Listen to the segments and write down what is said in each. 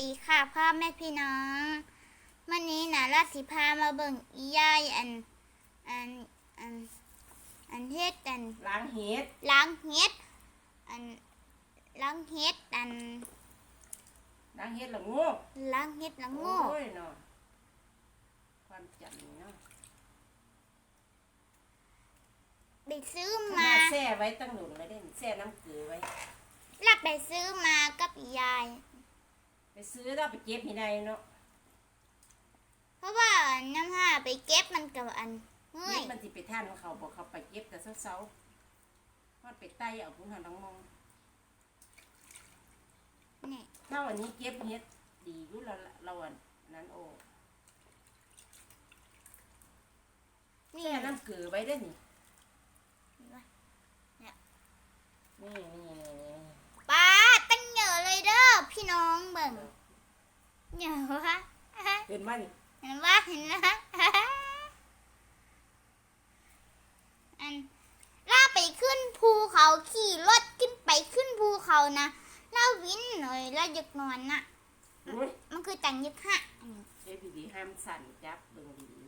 ดีค่ะพ่อแม่พี่น้องวันนี้นะราสิพามาเบิ่งอียายอันอันอันอันเฮ็ดอันล้างเห็ดล้างเฮ็ดอันล้างเฮ็ดอันล้างเห็ดละโงกล้างเฮ็ดละโง่โอ้ยเนาะความจำนี่เนาะไปซื้อขมานาดแช่ไว้ตั้งหนุนเลยเด้แช่น้ำเกลือไว้แล้วไปซื้อมากับอียาย ไปซื้อแล้วไปเก็บที่ใดเนาะเพราะว่าน้ำห้าไปเก็บมันกับอันเมื่อเห็ยดมันสิไปท่านของเขาบอกเขาไปเก็บแต่เช้าๆมันไปไต่เอาพุ่นหันลังมองนี่เท่าอันนี้เก็บเห็ดดีอยู่แล้วล่ะเราอันนั้นโอ้นี่แช่น้ำเกลือไว้ได้อนี่เนี่ยนี่นี่นี่นี่ ป้าตั้งเหยอะ เลยเด้อพี่น้องเบิ่งเหยอะวะเห็นไหมนี่เห็นว่าเห็นนะอันล่าไปขึ้นภูเขาขี่รถขึ้นไปขึ้นภูเขานะล่าวินหน่อยล่ายึกนอนนะโอ้ยมันคือจังยึกฮะอันนี้เฮ็ดดีๆห้ามสั่นจับเบิ่งดี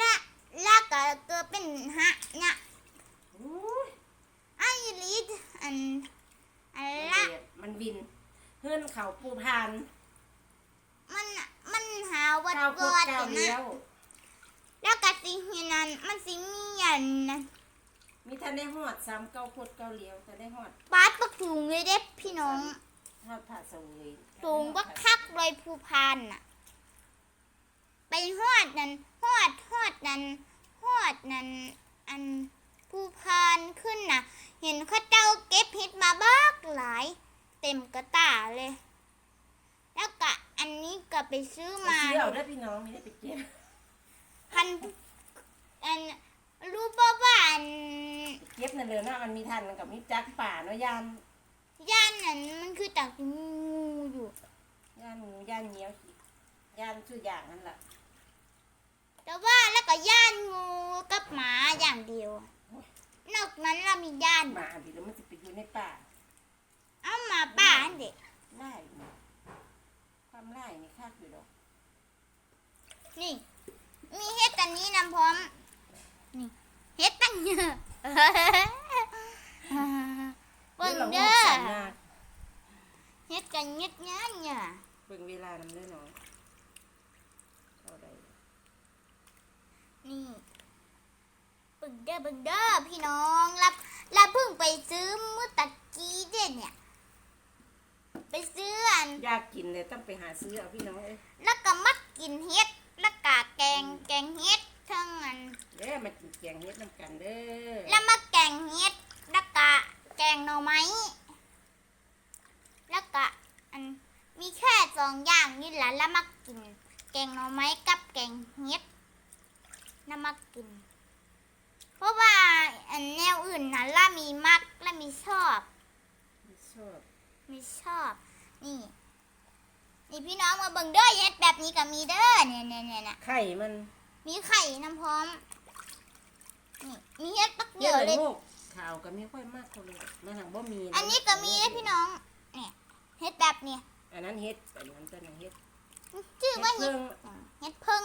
ล่าล่าก็เกิดเป็นฮะเนี่ยๆโอ้ยไอ้ลีดอัน อันมันล่าเดือดมันวินเฮือนเขาปูพานมันมันหาวัดข้าวโควัตดรเก้านะเลี้ยวแล้วก็สิเห็นนั้นมันสิมีอันนะมีท่านได้หอดซ้ำเก้าโคตรเก้าเลี้ยวท่านได้หอดปาดปักถุงเลยเด้พี่น้องทอดผัดสวยสูงบักคักเลยภูพานน่ะไปฮอดนั่นฮอดฮอดนั่นฮอดนั่นอันภูพานขึ้นน่ะ เห็นเข้าเจ้าเก็บเห็ดมาบักหลายเต็มกระตาเลย แล้วก็อันนี้ก็ไปซื้อมามาเที่ยวได้อพี่น้องไม่ได้ไปเก็บพันอันรู้ป่าว่าอันเก็บนั่นเลยเนาะมันมีทันกับมีจักป่าเนาะยานย่านนั้นมันคือต่างงูอยู่ยานหมูยานเหนียวย่านชื่ออย่างนั่นแหละแต่ว่าแล้วก็ย่านงูกับหมาอย่างเดียว นอกนั้นเรามีย่านหมาพี่แล้วมันจะไปอยู่ในป่าเอาหมาป่าอันเด็ก ไล่ความไล่นี่คาดอยู่ดอกนี่ มีเฮ็ดกันนี้นำพร้อม นี่เฮ็ดตั้งเยอะเบิ่งเด้อสันนาเฮ็ดกันเงียบเงี้ยเนี่ยเบิ่งเวลานำเด้อน้องเอาได้นี่เบิ่งเด้อเบิ่งเด้อพี่น้องรับรับเพิ่งไปซื้อมื้อตะกี้เด้เนี่ยไป ซื้ออัน อยากกินเลยต้องไปหาซื้อเอาพี่น้องเอ้ยแล้วก็มักกินเฮ็ด แล้วก็แกงแกงเฮ็ดทั้งอัน เด้อมากินแกงเฮ็ดน้ำกันเด้อแล้วมาแกงเฮ็ด แล้วก็แกงหน่อไม้ แล้วก็อันมีแค่สองอย่างนี่แหละแล้วมากิน แกงหน่อไม้กับแกงเฮ็ดแล้วมากิน เพราะว่าอันแนวอื่นนะล่ามีมักและมีชอบ ชอบ มีชอบ นี่ นี่พี่น้องมาเบิ่งเด้อเฮ็ดแบบนี้ก็มีเด้อเนี่ยเนี่ยเนี่ยเนี่ยไข่มันมีไข่น้ำพร้อม นี่มีเฮ็ดปักเดีเยยวอะเลเลยยข่าวก็ไม่ค่อยมากเท่าไหร่มันหังบ่มีะอันนี้ก็มีนะพี่น้อง เนี่ยเฮ็ดแบบนี้อันนั้นเฮ็ดอันนั้นต้นเฮ็ดชื่อว่าเฮ็เฮ็ดดเพิ่งอืมเฮ็ดเพิ่ง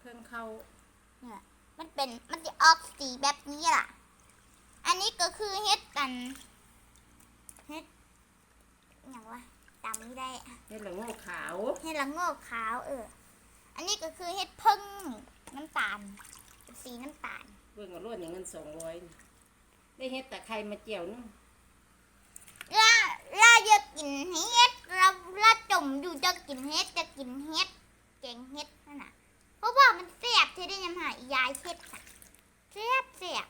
เพิ่งเข้ามันเป็นมันจะออกสีแบบนี้ล่ะ อันนี้ก็คือเฮ็ดกันเฮ็ด อย่างวะจำไม่ได้เฮ็ดละโงกขาวเฮ็ดละโงกขาวเออ อันนี้ก็คือเฮ็ดเพิ่งน้ำตาลเป็นสีน้ำตาลเบิ่งเอารวดอย่างเงินสองร้อยได้เฮ็ดแต่ไข่มาเจียวนึงล่าล่าจะกินเฮ็ดเราล่าจมอยู่จะกินเฮ็ดจะกินเฮ็ดแกงเฮ็ดนั่นน่ะเพราะว่ามันแซ่บที่ได้ยำหายายเฮ็ดอะแซ่บแซ่บ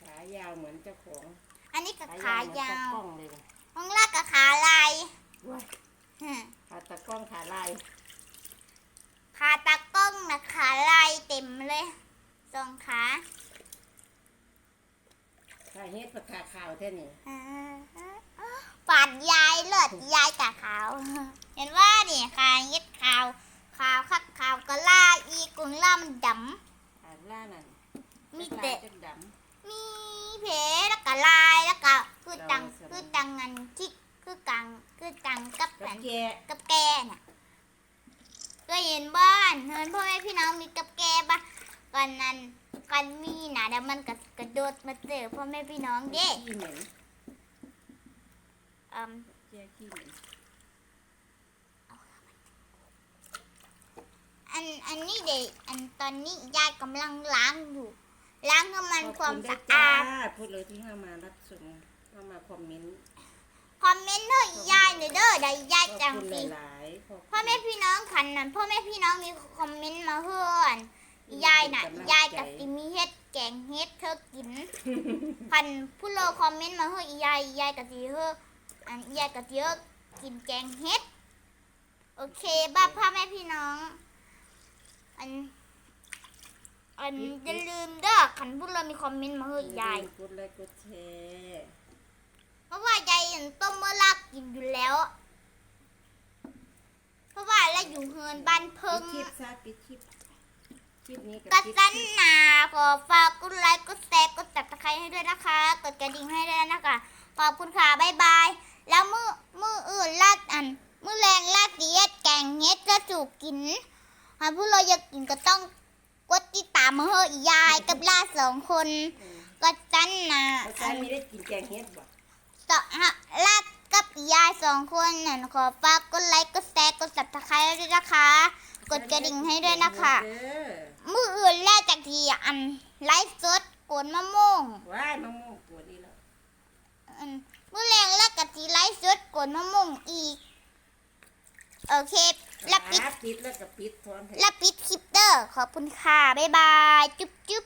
ขายาวเหมือนเจ้าของ อันนี้ก็ขาขายเหมือนยาตาวกล้องเลยนะของล่าก็ขาลายว้ายฮะขาตะกล้องขาลายขาตากล้องนะขาลายเต็มเลยสองขาขาเฮ็ดปากขาขาวแท่นี้อ่าปาดยายเลิศยายกะขาว เห็นว่านี่ขาเฮ็ดขาวขาวคักขาวก็ล่าอีกุงล่ามันดขาล่านั่นำมีแต่จักด มีเพแล้วก็ลายแล้วก็เพื่คือตังคือตังงันที่คือกังคือตังกับกัอับนแกกับแกน่ะก็เห็นบ้านเห็นพ่อแม่พี่น้องมีกับแกปะก่อนนั้นก่อนมีนะเดี๋ยวมันก็กระโดดมาเจอพ่อแม่พี่น้องเด้ขี้เหม็นอืม แกขี้เหม็นอันอันนี้เด็กอันตอนนี้ยายกำลังล้างอยู่ล้างให้มันความขอบสะณด้วยอาดจ้พูดเลยที่เข้ามารับชมเข้ามาคอมเมนต์คอมเมนต์เถอะยายหน่อยเด้อเดี๋ยวยายขอบจังคุณสิหลายๆขอบคุณพ่อแม่พี่น้องขันนั่นพ่อแม่พี่น้องมีคอมเมนต์มาเพื่อนยายน่ะยายกับติมีเฮ็ดแกงเฮ็ดเธอกินพันผู้โลคอมเมนต์มาเฮ้ยยายยายกับสิเฮ้ออันยายกับสิเฮ้อกินแกงเฮ็ด โอเคบ้าพ่อแม่พี่น้องอัน อันอย่าลืมเด้อขันผู้โลมีคอมเมนต์มาเฮ้ยยายกดไลค์กดแชร์เพราะว่ายายเห็นต้มเมื่อลากกินอยู่แล้ว เพราะว่าเราอยู่เฮือนบ้านเพิงปิดคลิปซะปิดคลิปคลิปนี้กับกัคลิปสันนาขอฝากกดไลค์กดแชร์กดติดตามให้ด้วยนะคะ กดกระดิ่งให้ด้วยนะคะขอบคุณค่ะบ๊ายบาย แล้วมือมืออื่นลาดอันมือแรงลาดเดียดแกงเฮ็ดจะจูบกินหากผู้เราอยากกินก็ต้อง กดติดตามมาเฮอะยายกับลาดสองคนก็จันนาเขาใช้ไม่ได้กินแกงเฮ็ดบ่ต่อฮะลาดกับยายสองคนนั่นขอฝากกดไลค์กดแชร์กดติดตามด้วยนะคะ กดกระดิ่งให้ด้วยนะคะเด้อมืออื่นแรกจากทีอันไลฟ์สดโกนมะม่วงว้ายมะม่วงปวดดีแล้วอันมือแรงแรกกับทีไลฟ์สดโกนมะม่วงอีก โอเค แล้วปิดอ่าปิดแล้วก็ปิดทอนให้ แล้วปิดคลิปเด้อขอบคุณค่ะ บ๊ายบาย จุ๊บจุ๊บ